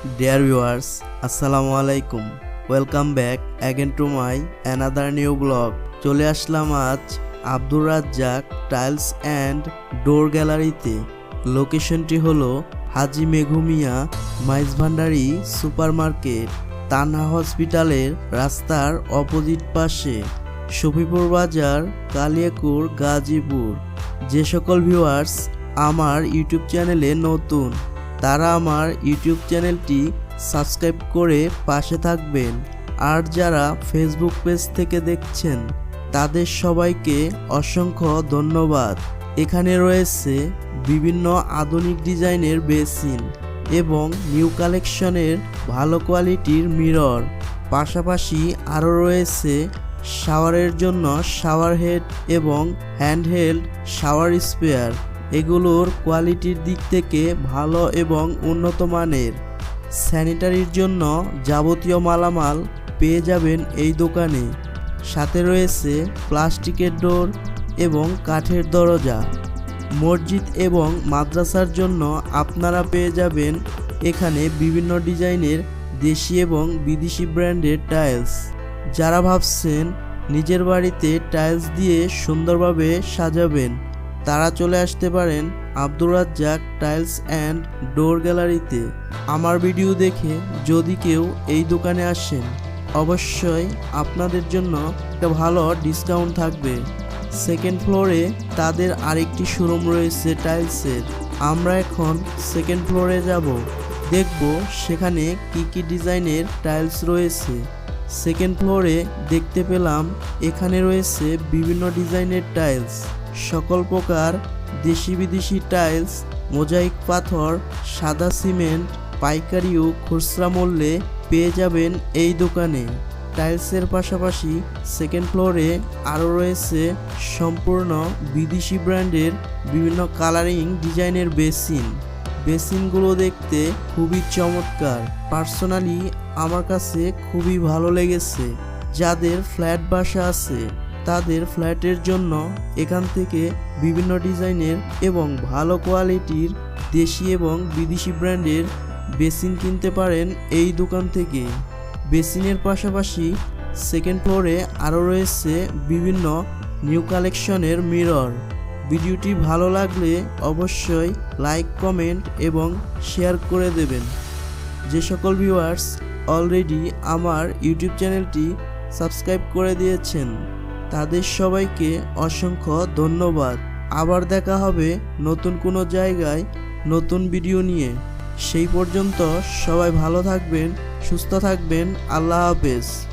Deer viewers আসসালামু আলাইকুম। Welcome back again to my another new blog চলে আসলাম আজ Abdur Razzak tiles and door গ্যালারিতে লোকেশনটি হলো হাজি মেঘুমিয়া মাইজ ভান্ডারি সুপার মার্কেট তানহা হসপিটালের রাস্তার অপোজিট পাশে। শফিপুর বাজার, কালিয়াকুর, গাজীপুর। যে সকল ভিউয়ার্স আমার ইউটিউব চ্যানেলে নতুন তারা আমার ইউটিউব চ্যানেলটি সাবস্ক্রাইব করে পাশে থাকবেন। আর যারা ফেসবুক পেজ থেকে দেখছেন, তাদের সবাইকে অসংখ্য ধন্যবাদ। এখানে রয়েছে বিভিন্ন আধুনিক ডিজাইনের বেসিন এবং নিউ কালেকশনের ভালো কোয়ালিটির মিরর। পাশাপাশি আরও রয়েছে শাওয়ারের জন্য শাওয়ার হেড এবং হ্যান্ডহেল্ড শাওয়ার স্পেয়ার। এগুলোর কোয়ালিটির দিক থেকে ভালো এবং উন্নত মানের। স্যানিটারির জন্য যাবতীয় মালামাল পেয়ে যাবেন এই দোকানে। সাথে রয়েছে প্লাস্টিকের ডোর এবং কাঠের দরজা। মসজিদ এবং মাদ্রাসার জন্য আপনারা পেয়ে যাবেন এখানে বিভিন্ন ডিজাইনের দেশি এবং বিদেশি ব্র্যান্ডের টাইলস। যারা ভাবছেন নিজের বাড়িতে টাইলস দিয়ে সুন্দরভাবে সাজাবেন তারা চলে আসতে পারেন Abdur Razzak tiles and door গ্যালারিতে। আমার ভিডিও দেখে যদি কেউ এই দোকানে আসেন, অবশ্যই আপনাদের জন্য একটা ভালো ডিসকাউন্ট থাকবে। সেকেন্ড ফ্লোরে তাদের আরেকটি শোরুম রয়েছে টাইলসের। আমরা এখন সেকেন্ড ফ্লোরে যাব। দেখব সেখানে কি কি ডিজাইনের টাইলস রয়েছে। সেকেন্ড ফ্লোরে দেখতে পেলাম এখানে রয়েছে বিভিন্ন ডিজাইনের টাইলস। সকল প্রকার দেশি বিদেশি টাইলস, মোজাইক পাথর, সাদা সিমেন্ট, পাইকারি ও খুচরা মূল্যে পেয়ে যাবেন এই দোকানে। টাইলসের পাশাপাশি সেকেন্ড ফ্লোরে আরও রয়েছে সম্পূর্ণ বিদেশি ব্র্যান্ডের বিভিন্ন কালারিং ডিজাইনের বেসিন। বেসিনগুলো দেখতে খুবই চমৎকার। পার্সোনালি আমার কাছে খুবই ভালো লেগেছে। যাদের ফ্ল্যাট বাসা আছে তাদের ফ্ল্যাটের জন্য এখান থেকে বিভিন্ন ডিজাইনের এবং ভালো কোয়ালিটির দেশি এবং বিদেশি ব্র্যান্ডের বেসিন কিনতে পারেন এই দোকান থেকে। বেসিনের পাশাপাশি সেকেন্ড ফ্লোরে আরও রয়েছে বিভিন্ন নিউ কালেকশনের মিরর। ভিডিওটি ভালো লাগলে অবশ্যই লাইক, কমেন্ট এবং শেয়ার করে দেবেন। যে সকল ভিউয়ার্স অলরেডি আমার ইউটিউব চ্যানেলটি সাবস্ক্রাইব করে দিয়েছেন। তাদের সবাইকে অসংখ্য ধন্যবাদ। আবার দেখা হবে নতুন কোনো জায়গায় নতুন ভিডিও নিয়ে। সেই পর্যন্ত সবাই ভালো থাকবেন, সুস্থ থাকবেন। আল্লাহ হাফেজ।